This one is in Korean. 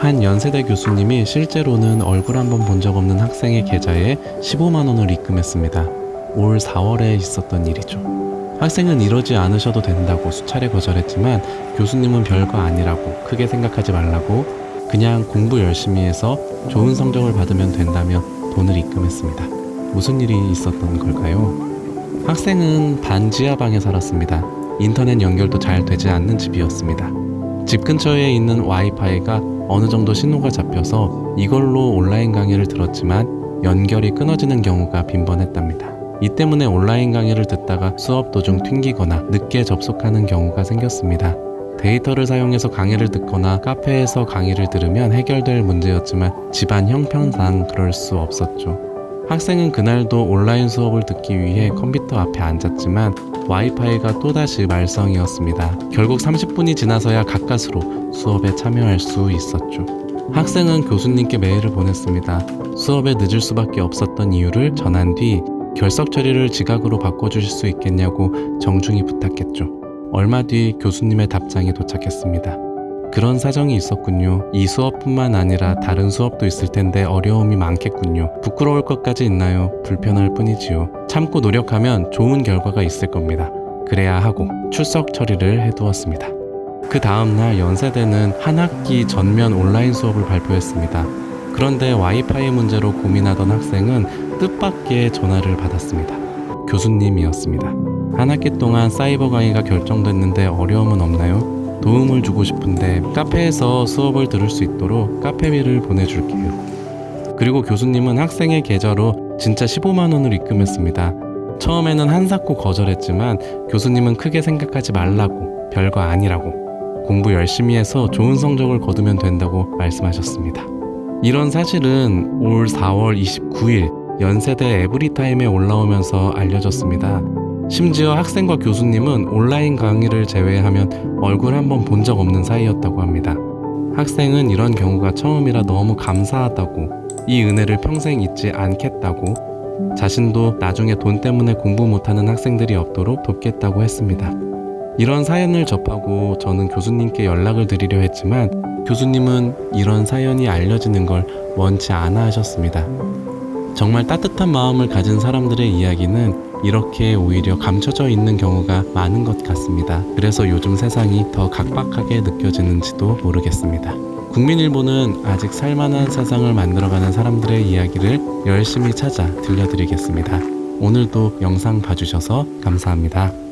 한 연세대 교수님이 실제로는 얼굴 한번 본 적 없는 학생의 계좌에 15만 원을 입금했습니다. 올 4월에 있었던 일이죠. 학생은 이러지 않으셔도 된다고 수차례 거절했지만 교수님은 별거 아니라고 크게 생각하지 말라고 그냥 공부 열심히 해서 좋은 성적을 받으면 된다며 돈을 입금했습니다. 무슨 일이 있었던 걸까요? 학생은 반지하 방에 살았습니다. 인터넷 연결도 잘 되지 않는 집이었습니다. 집 근처에 있는 와이파이가 어느 정도 신호가 잡혀서 이걸로 온라인 강의를 들었지만 연결이 끊어지는 경우가 빈번했답니다. 이 때문에 온라인 강의를 듣다가 수업 도중 튕기거나 늦게 접속하는 경우가 생겼습니다. 데이터를 사용해서 강의를 듣거나 카페에서 강의를 들으면 해결될 문제였지만 집안 형편상 그럴 수 없었죠. 학생은 그날도 온라인 수업을 듣기 위해 컴퓨터 앞에 앉았지만 와이파이가 또다시 말썽이었습니다. 결국 30분이 지나서야 가까스로 수업에 참여할 수 있었죠. 학생은 교수님께 메일을 보냈습니다. 수업에 늦을 수밖에 없었던 이유를 전한 뒤 결석 처리를 지각으로 바꿔주실 수 있겠냐고 정중히 부탁했죠. 얼마 뒤 교수님의 답장이 도착했습니다. 그런 사정이 있었군요. 이 수업뿐만 아니라 다른 수업도 있을 텐데 어려움이 많겠군요. 부끄러울 것까지 있나요? 불편할 뿐이지요. 참고 노력하면 좋은 결과가 있을 겁니다. 그래야 하고 출석 처리를 해두었습니다. 그 다음날 연세대는 한 학기 전면 온라인 수업을 발표했습니다. 그런데 와이파이 문제로 고민하던 학생은 뜻밖의 전화를 받았습니다. 교수님이었습니다. 한 학기 동안 사이버 강의가 결정됐는데 어려움은 없나요? 도움을 주고 싶은데 카페에서 수업을 들을 수 있도록 카페비를 보내줄게요. 그리고 교수님은 학생의 계좌로 진짜 15만 원을 입금했습니다. 처음에는 한사코 거절했지만 교수님은 크게 생각하지 말라고 별거 아니라고 공부 열심히 해서 좋은 성적을 거두면 된다고 말씀하셨습니다. 이런 사실은 올 4월 29일 연세대 에브리타임에 올라오면서 알려졌습니다. 심지어 학생과 교수님은 온라인 강의를 제외하면 얼굴 한 번 본 적 없는 사이였다고 합니다. 학생은 이런 경우가 처음이라 너무 감사하다고 이 은혜를 평생 잊지 않겠다고 자신도 나중에 돈 때문에 공부 못하는 학생들이 없도록 돕겠다고 했습니다. 이런 사연을 접하고 저는 교수님께 연락을 드리려 했지만 교수님은 이런 사연이 알려지는 걸 원치 않아 하셨습니다. 정말 따뜻한 마음을 가진 사람들의 이야기는 이렇게 오히려 감춰져 있는 경우가 많은 것 같습니다. 그래서 요즘 세상이 더 각박하게 느껴지는지도 모르겠습니다. 국민일보는 아직 살만한 세상을 만들어가는 사람들의 이야기를 열심히 찾아 들려드리겠습니다. 오늘도 영상 봐주셔서 감사합니다.